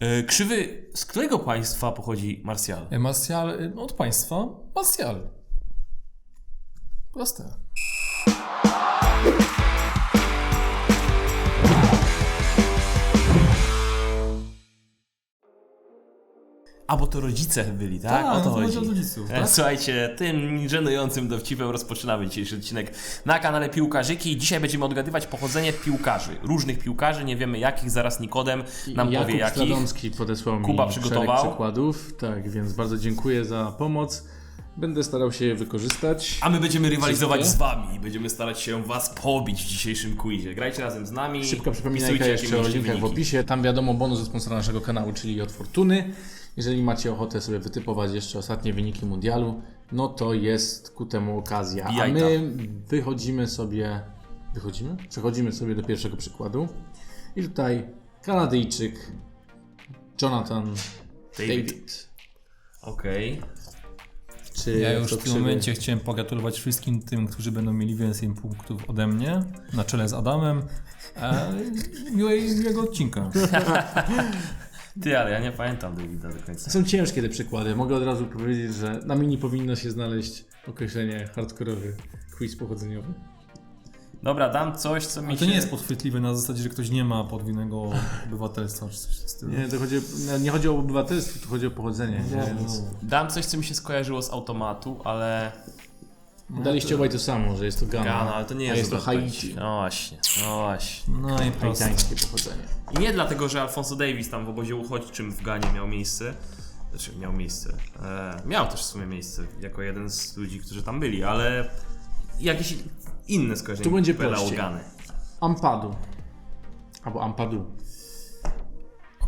E, Krzywy, z którego państwa pochodzi Marsjal? E, Martial e, od państwa. Martial. Proste. A bo to rodzice byli, tak? Tak, o to to chodzi chodzi. o rodziców, tak? Słuchajcie, tym żenującym dowcipem rozpoczynamy dzisiejszy odcinek na kanale Piłkarzyki. Dzisiaj będziemy odgadywać pochodzenie piłkarzy. Różnych piłkarzy, nie wiemy jakich, zaraz Nikodem nam Jakub powie jakich. Stradomski podesłał mi Kuba przygotował. przykładów, tak, więc bardzo dziękuję za pomoc. Będę starał się je wykorzystać. A my będziemy rywalizować Wszystkie? z wami i będziemy starać się was pobić w dzisiejszym quizie. Grajcie razem z nami. Szybka przypominajka wpisujcie, jakie jeszcze o mieliście linkach w wyniki. opisie. Tam wiadomo bonus od sponsora naszego kanału, czyli od Fortuny. Jeżeli macie ochotę sobie wytypować jeszcze ostatnie wyniki mundialu, no to jest ku temu okazja. A Jajka. my wychodzimy sobie, wychodzimy? Przechodzimy sobie do pierwszego przykładu. I tutaj Kanadyjczyk Jonathan David. David. Okej. Czy Ja już w tym momencie chciałem pogratulować wszystkim tym, którzy będą mieli więcej punktów ode mnie, na czele z Adamem. Miłej, miłego odcinka. Ty, ale ja nie pamiętam Davida do końca. Są ciężkie te przykłady. Mogę od razu powiedzieć, że na mini powinno się znaleźć określenie hardkorowy quiz pochodzeniowy. Dobra, dam coś, co mi Ale się... to nie jest podchwytliwe na zasadzie, że ktoś nie ma podwójnego obywatelstwa czy coś w tym. Nie, to chodzi, nie chodzi o obywatelstwo, to chodzi o pochodzenie. No, Więc Dam coś, co mi się skojarzyło z automatu, ale... daliście obaj to samo, że jest to Ghana, Gana, ale to nie jest jest to. Haiti. No właśnie, no właśnie. No i proste. Haitiańskie pochodzenie. I nie dlatego, że Alfonso Davis tam w obozie uchodźczym w Ganie miał miejsce. Znaczy, miał miejsce. E, miał też w sumie miejsce jako jeden z ludzi, którzy tam byli, ale jakieś inne skojarzenie Tu będzie prościej. Gany. Ampadu. Albo Ampadu.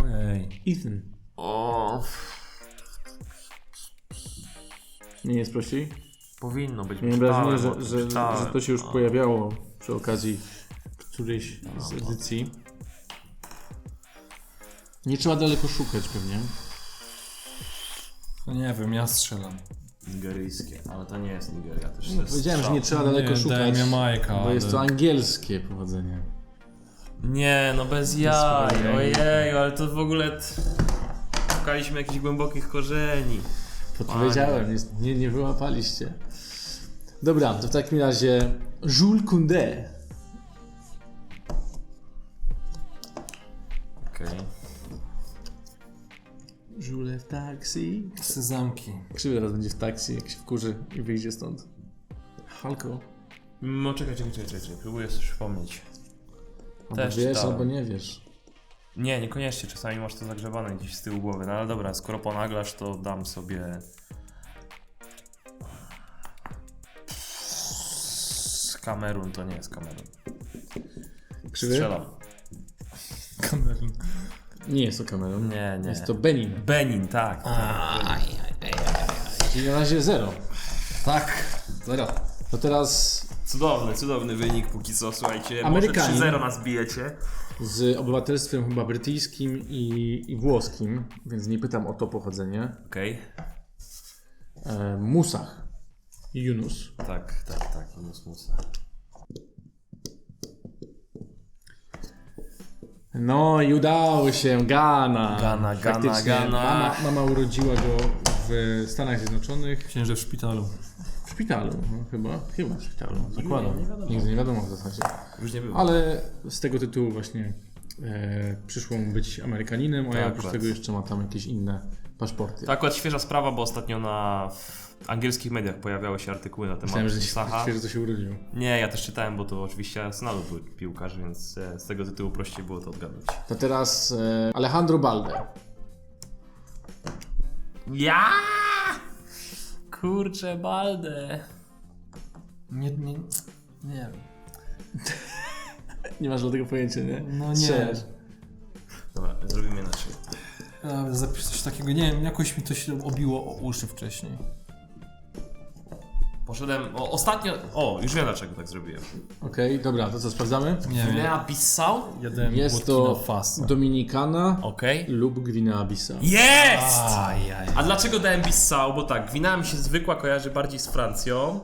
Ojej. Ethan. O, Nie jest prościej? powinno być. Miałem wrażenie, o że, tym, że, czytałem. że to się już pojawiało przy okazji którejś z edycji. Nie trzeba daleko szukać pewnie. No nie wiem, ja strzelam. Nigeryjskie, ale to nie jest Nigeria. Też to jest No, Powiedziałem, że nie trzeba daleko nie, szukać, Majka, bo jest to angielskie pochodzenie. Nie, no bez jaj. Ojej, ale to w ogóle... Szukaliśmy jakichś głębokich korzeni. Podpowiedziałem, nie, nie, nie wyłapaliście. Dobra, to w takim razie Jules Koundé. Jules w taksi. Sezamki. Krzywy teraz będzie w taksi, jak się wkurzy i wyjdzie stąd. Halko. No czekaj, czekaj, czekaj, czekaj. próbuję sobie przypomnieć. Albo Też wiesz, czytałem. albo nie wiesz. Nie, niekoniecznie, czasami masz to zagrzewane gdzieś z tyłu głowy, no ale dobra, skoro ponaglasz, to dam sobie... Z Kamerun to nie jest Kamerun. Krzywy? Strzelam. Kamerun. Nie jest to Kamerun. Nie, nie. Jest to Benin. Benin, tak. Czyli na razie zero. Tak. Zero. To teraz Cudowny, cudowny wynik póki co, słuchajcie. Amerykanin. Może 3-0 nas bijecie. z obywatelstwem chyba brytyjskim i, i włoskim, więc nie pytam o to pochodzenie. Okej. E, Musach. Yunus. Tak, tak, tak. Yunus Musa. No i udało się, Ghana. Ghana, Ghana, Faktycznie Ghana. Mama, mama urodziła go w Stanach Zjednoczonych. Myślałem, że w szpitalu. W szpitalu, no, chyba. Chyba w szpitalu, zakładam. Nigdy nie wiadomo w zasadzie. Już nie było. Ale z tego tytułu właśnie e, przyszło mu być Amerykaninem, a Tak, oprócz akurat. tego jeszcze ma tam jakieś inne paszporty. To akurat świeża sprawa, bo ostatnio na w angielskich mediach pojawiały się artykuły na temat Myślałem, że Saha. świeżo to się urodził. Nie, ja też czytałem, bo to oczywiście Arsenalu był piłkarz, więc e, z tego tytułu prościej było to odgadnąć. To teraz e, Alejandro Balde. Ja! Kurczę, Balde. Nie, nie, nie wiem. Nie masz żadnego pojęcia, nie? No nie. Strzelasz. Dobra, zrobimy inaczej. A, Zapisz coś takiego, nie wiem, jakoś mi to się obiło o uszy wcześniej. Poszedłem, o, ostatnio, o, już wiem dlaczego tak zrobiłem. Okej, dobra, to co sprawdzamy? Nie Guinea Bissau? Jest to Faso. Dominikana Okej. lub Gwinea-Bissau. Jest! Ajaj. A dlaczego dałem Bissau? Bo tak, Gwinea mi się zwykła kojarzy bardziej z Francją.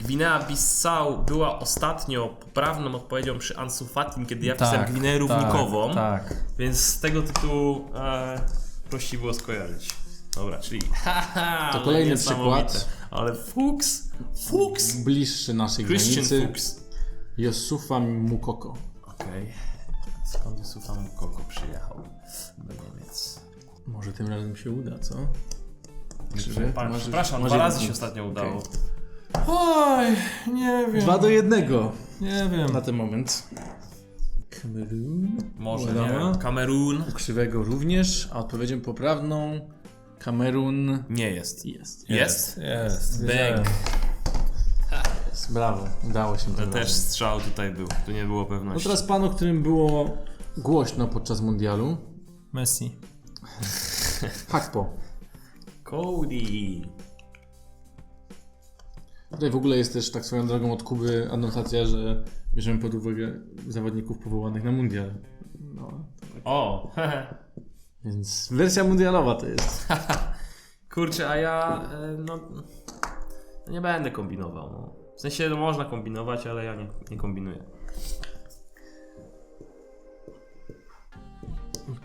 Gwinea Bissau była ostatnio poprawną odpowiedzią przy Ansu Fatim, kiedy ja pisałem Gwineę Równikową. Tak, tak. Więc z tego tytułu e, prościej było skojarzyć. Dobra, czyli. Haha, To kolejny przykład. Ale Fuchs! Fuchs! Bliższy naszej Christian granicy. Fuchs. Yosufa Mukoko. Okej. Skąd Yusufa Koko przyjechał do Niemiec? Może tym razem się uda, co? Pan, przepraszam, może dwa razy się ostatnio udało. Okej. Oj, nie wiem. Dwa do jednego Nie wiem. na ten moment. Kamerun. Może, nie Wiadomo. wiem. Kamerun Krzywego również, a odpowiedzią poprawną Kamerun nie jest. jest. Jest? Jest. Bang. jest. Brawo, udało się To też razem. strzał tutaj był. Tu nie było No pewności. teraz pan, o którym było głośno podczas mundialu. Messi. Hakpo. Cody. Tutaj w ogóle jest też tak swoją drogą od Kuby anotacja, że bierzemy pod uwagę zawodników powołanych na mundial. No, O, hehe. Więc wersja mundialowa to jest. Kurczę, a ja e, no, no nie będę kombinował. No. W sensie no, można kombinować, ale ja nie, nie kombinuję.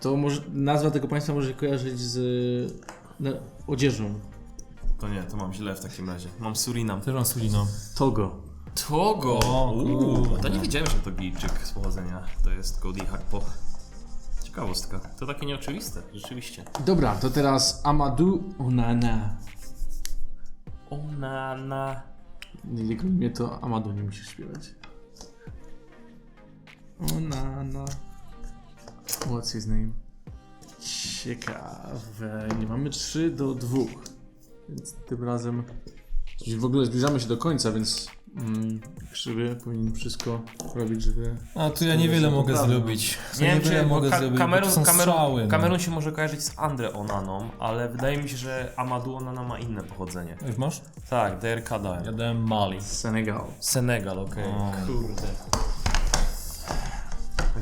To może, nazwa tego państwa może kojarzyć z no, odzieżą. To nie, to mam źle w takim razie. Mam Surinam. Też mam Sulino. Togo. Togo! Uuu, to nie wiedziałem, że to Gijczyk z pochodzenia. To jest Cody Hakpo. Ciekawostka. To takie nieoczywiste, rzeczywiście. Dobra, to teraz Amadou Onana. O na na. Nie tylko mnie to Amadou nie musisz śpiewać. Onana. What's his name? Ciekawe. Nie mamy 3 do 2. Więc tym razem. Czyli w ogóle zbliżamy się do końca, więc mm, krzywy powinien wszystko robić, żeby. A tu ja niewiele mogę Prawda. zrobić. Tu Nie wiem, niewiele czy mogę ka- zrobić. Kamerun, to są Kamerun, strzały, no. Kamerun się może kojarzyć z Andre Onaną, ale wydaje mi się, że Amadou Onana ma inne pochodzenie. Już masz? Tak, DRK dałem. Ja dałem Mali. Senegal. Senegal, okej. O. Kurde.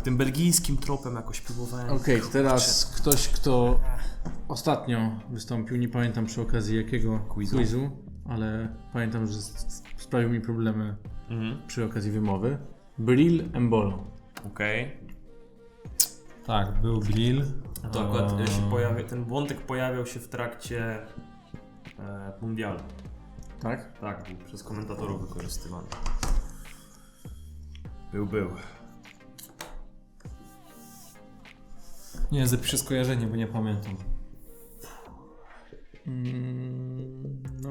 Tym belgijskim tropem jakoś próbowałem. Okej, teraz ktoś, kto ostatnio wystąpił, nie pamiętam przy okazji jakiego Quizu. Ale pamiętam, że sprawił mi problemy Mhm. przy okazji wymowy. Bril Embolo. Okej. Tak, był Grill. To akurat Eee, się pojawia, ten wątek pojawiał się w trakcie e, mundialu. Tak? Tak, był przez komentatorów wykorzystywany. Był, był. Nie, zapiszę skojarzenie, bo nie pamiętam. Mm,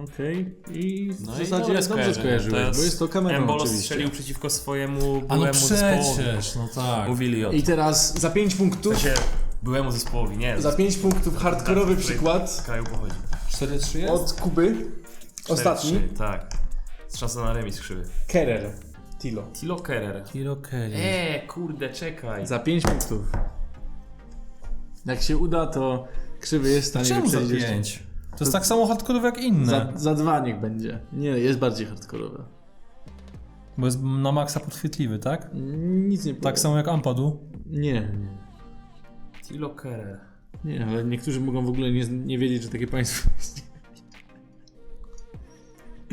Okej. I w No i zasadzie dobre dobrze skojarzenie. skojarzyłeś, bo jest to Kamerun Embolo oczywiście. strzelił przeciwko swojemu A no byłemu zespołowi. przecież, no tak. Mówili o I teraz za 5 W punktów, sensie byłemu zespołowi, nie. za 5 punktów hardkorowy z której- przykład Z kraju pochodzi. 4-3 jest? od Kuby. Ostatni. 4-3, Tak. Z szansa na remis krzywy. Kerer. Tilo. Tilo Kerer. Kilo Kelly. Eee, kurde, czekaj. Za 5 punktów. Jak się uda, to krzywy jest w stanie Czemu za wyprzedzić jeszcze- 5? To jest tak samo hardkorowe jak inne. Za, za dwa niech będzie. Nie, jest bardziej hardkorowe. Bo jest na maksa podchwytliwy, tak? Nic nie powiem. Tak samo jak Ampadu. Nie, nie. Tilo Kerer. Nie, ale niektórzy mogą w ogóle nie, nie wiedzieć, że takie państwo istnieje.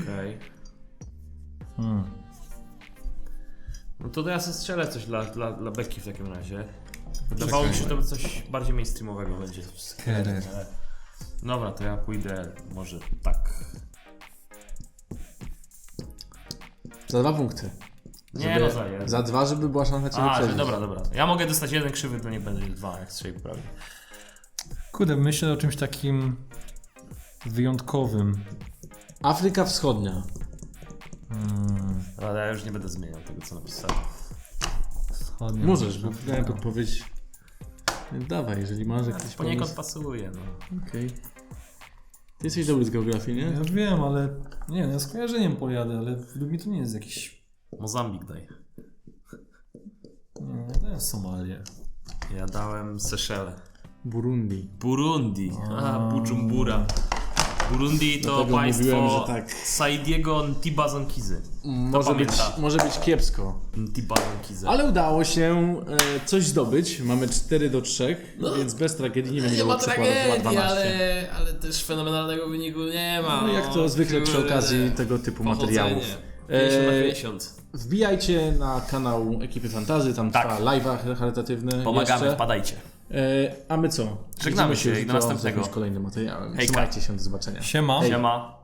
Okej. Hmm. No to ja sobie strzelę coś dla, dla, dla Beki w takim razie. Wydawało mi się, że to coś bardziej mainstreamowego będzie. Kerer. Dobra, to ja pójdę może tak. Za dwa punkty. Nie Żeby- no, za jeden. Za dwa, żeby była szansa cię A, że wyprzedzić. dobra, dobra. Ja mogę dostać jeden krzywy, to nie będzie dwa, jak strzeli prawie. Kurde, myślę o czymś takim wyjątkowym. Afryka Wschodnia. Hmm. Ale ja już nie będę zmieniał tego, co napisałem. Wschodnia. Możesz, bo dałem Dawaj, jeżeli masz jakiś Poniekąd pomysł. pasuje, no. Okej. Ty jesteś dobry z geografii, nie? Ja wiem, ale nie, no ja skojarzeniem pojadę, ale według mnie to nie jest jakiś... Mozambik daj. Nie, to jest Somalię. Ja dałem Seszele. Burundi. Burundi. A, Bujumbura. Burundi to Dlatego państwo mówiłem, że tak. Saidiego Ntibazonkizy. Może być, pamięta. może być kiepsko. Ntibazonkizy. Ale udało się e, coś zdobyć. Mamy 4 do 3, więc bez tragedii nie No, Nie ma. Chyba tragedii, 12. ale, ale też fenomenalnego wyniku nie ma. No, jak to zwykle przy kurde. okazji tego typu materiałów. Pochodzenie. 50 na E, 50. Wbijajcie na kanał Ekipy Fantazy, tam Tak. trwa live'a charytatywny Pomagamy, jeszcze. wpadajcie. E, a my co? Żegnamy Widzimy się i do następnego. Kolejnym materiałem. Hejka. Trzymajcie się, do zobaczenia. Siema. Siema.